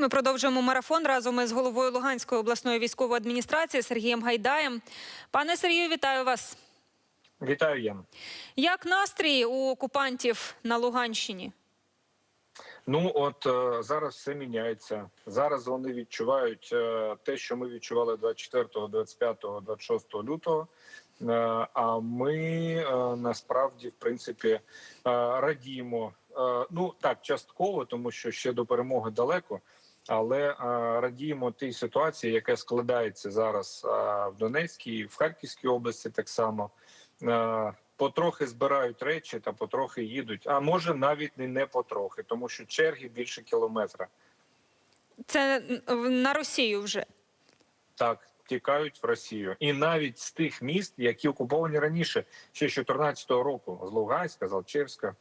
Ми продовжуємо марафон разом із головою Луганської обласної військової адміністрації Сергієм Гайдаєм. Пане Сергію, вітаю вас. Вітаю, Ян. Як настрій у окупантів на Луганщині? Ну от е, зараз все міняється. Зараз вони відчувають е, те, що ми відчували 24, 25, 26 лютого. Е, а ми насправді, в принципі, радіємо. Ну так, частково, тому що ще до перемоги далеко. Але радіємо тій ситуації, яка складається зараз в Донецькій, і в Харківській області, так само. Потрохи збирають речі та потрохи їдуть. А може навіть не, не потрохи, тому що черги більше кілометра. Це на Росію вже. Так тікають в Росію, і навіть з тих міст, які окуповані раніше, ще з 14 року, з Луганська, з Алчевська.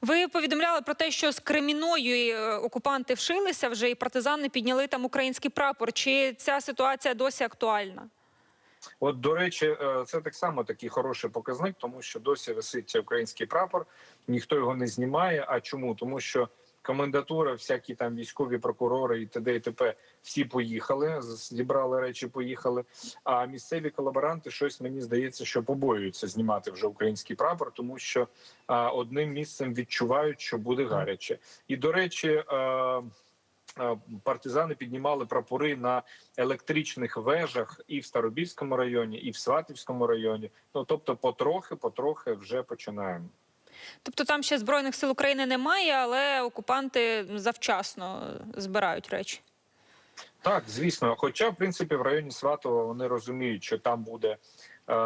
Ви повідомляли про те, що з Креміною е, окупанти вшилися вже і партизани підняли там український прапор. Чи ця ситуація досі актуальна? От, до речі, е, це так само такий хороший показник, тому що досі висить український прапор, ніхто його не знімає. А чому? Тому що комендатура, всякі там військові прокурори і т.д. і т.п. всі поїхали, зібрали речі, поїхали. А місцеві колаборанти щось мені здається, що побоюються знімати вже український прапор, тому що а, одним місцем відчувають, що буде гаряче. І до речі. Е, Партизани піднімали прапори на електричних вежах і в Старобільському районі, і в Сватівському районі. Ну тобто, потрохи, потрохи вже починаємо. Тобто там ще збройних сил України немає, але окупанти завчасно збирають речі. Так, звісно. Хоча, в принципі, в районі Сватова вони розуміють, що там буде е,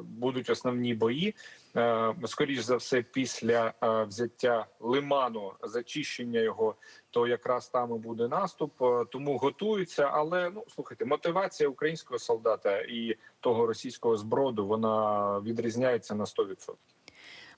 будуть основні бої. Е, скоріш за все, після е, взяття лиману, зачищення його, то якраз там і буде наступ. Тому готуються. Але ну слухайте, мотивація українського солдата і того російського зброду вона відрізняється на 100%.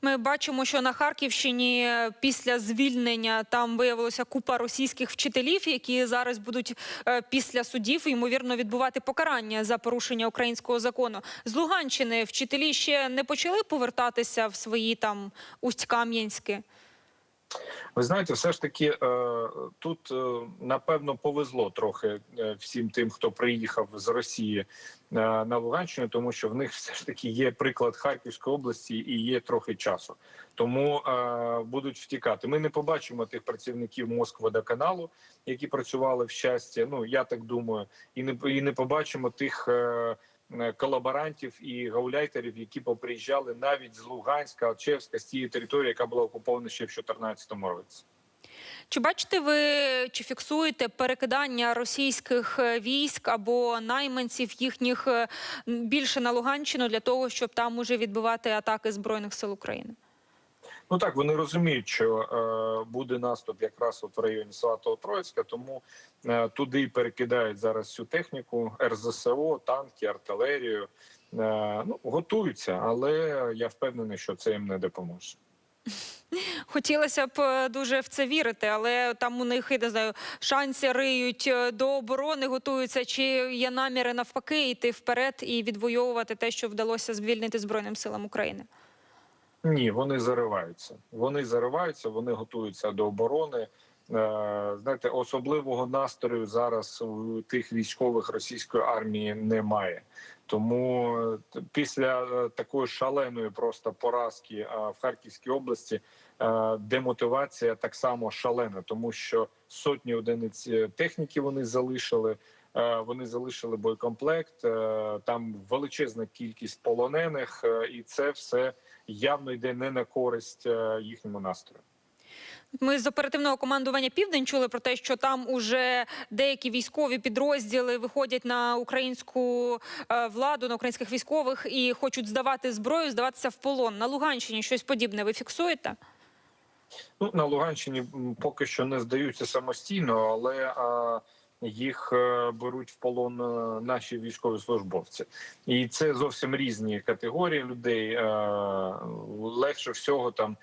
Ми бачимо, що на Харківщині після звільнення там виявилося купа російських вчителів, які зараз будуть е, після судів ймовірно відбувати покарання за порушення українського закону. З Луганщини вчителі ще не почали повертатися в свої там Усть-Кам'янське. Ви знаєте, все ж таки е, тут е, напевно повезло трохи е, всім тим, хто приїхав з Росії на Луганщину, тому що в них все ж таки є приклад Харківської області і є трохи часу. Тому будуть втікати. Ми не побачимо тих працівників Москводоканалу, які працювали в щастя. Ну я так думаю, і не і не побачимо тих. Е, Колаборантів і гауляйтерів, які поприїжджали навіть з Луганська, Чевська, з тієї території, яка була окупована ще в 2014 році. Чи бачите ви чи фіксуєте перекидання російських е, військ або найманців їхніх е, більше на Луганщину для того, щоб там уже відбивати атаки збройних сил України? Ну так вони розуміють, що е, буде наступ якраз от в районі Сватого Троїцька, тому е, туди перекидають зараз всю техніку, РЗСО, танки, артилерію. Е, ну готуються, але я впевнений, що це їм не допоможе. Хотілося б е, дуже в це вірити, але там у них я не знаю, шанси риють е, до оборони, готуються. Чи є наміри навпаки йти вперед і відвоювати те, що вдалося звільнити збройним силам України? Ні, вони зариваються. Вони зариваються, вони готуються до оборони. Е, Знаєте, особливого настрою зараз у тих військових російської армії немає. Тому е, після е, такої шаленої просто поразки в Харківській області демотивація так само шалена, тому що сотні одиниць техніки вони залишили. Е, Вони залишили боєкомплект. е, Там величезна кількість полонених, е, і це все явно йде не на користь їхньому настрою. Ми з оперативного командування Південь чули про те, що там уже деякі військові підрозділи виходять на українську владу, на українських військових і хочуть здавати зброю, здаватися в полон. На Луганщині щось подібне ви фіксуєте? Ну на Луганщині поки що не здаються самостійно, але а, їх е, беруть в полон е, наші військові службовці, і це зовсім різні категорії людей. Е, легше всього там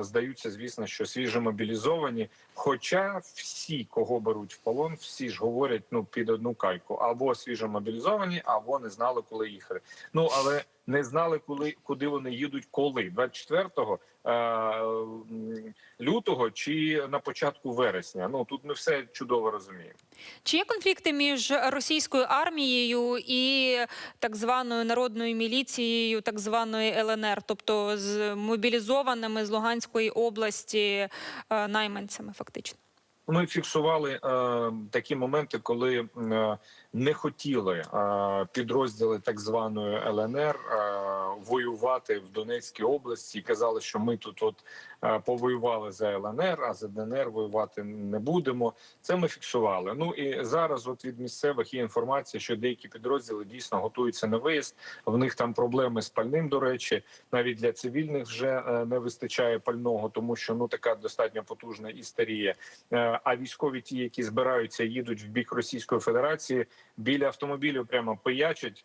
здаються, звісно, що свіжо мобілізовані. Хоча всі, кого беруть в полон, всі ж говорять ну під одну кайку або свіжо мобілізовані, або не знали, коли їхали. Ну але не знали, коли куди вони їдуть, коли 24 е, лютого чи на початку вересня. Ну тут ми все чудово розуміємо. Чи є конфлікти між російською армією і так званою народною міліцією, так званої ЛНР, тобто з мобілізованими з Луганської області е, найманцями, фактично? Ми фіксували е, такі моменти, коли е, не хотіли е, підрозділи так званої ЛНР е, воювати в Донецькій області. і Казали, що ми тут от е, повоювали за ЛНР, а за ДНР воювати не будемо. Це ми фіксували. Ну і зараз, от від місцевих є інформація, що деякі підрозділи дійсно готуються на виїзд. В них там проблеми з пальним. До речі, навіть для цивільних вже е, не вистачає пального, тому що ну така достатньо потужна істерія. Е, А військові, ті, які збираються, їдуть в бік Російської Федерації, біля автомобілів прямо пиячать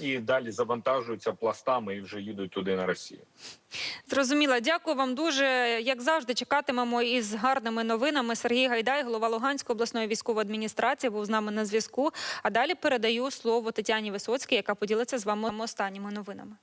і далі завантажуються пластами і вже їдуть туди на Росію. Зрозуміла. Дякую вам дуже. Як завжди, чекатимемо із гарними новинами. Сергій Гайдай, голова Луганської обласної військової адміністрації, був з нами на зв'язку. А далі передаю слово Тетяні Висоцькій, яка поділиться з вами останніми новинами.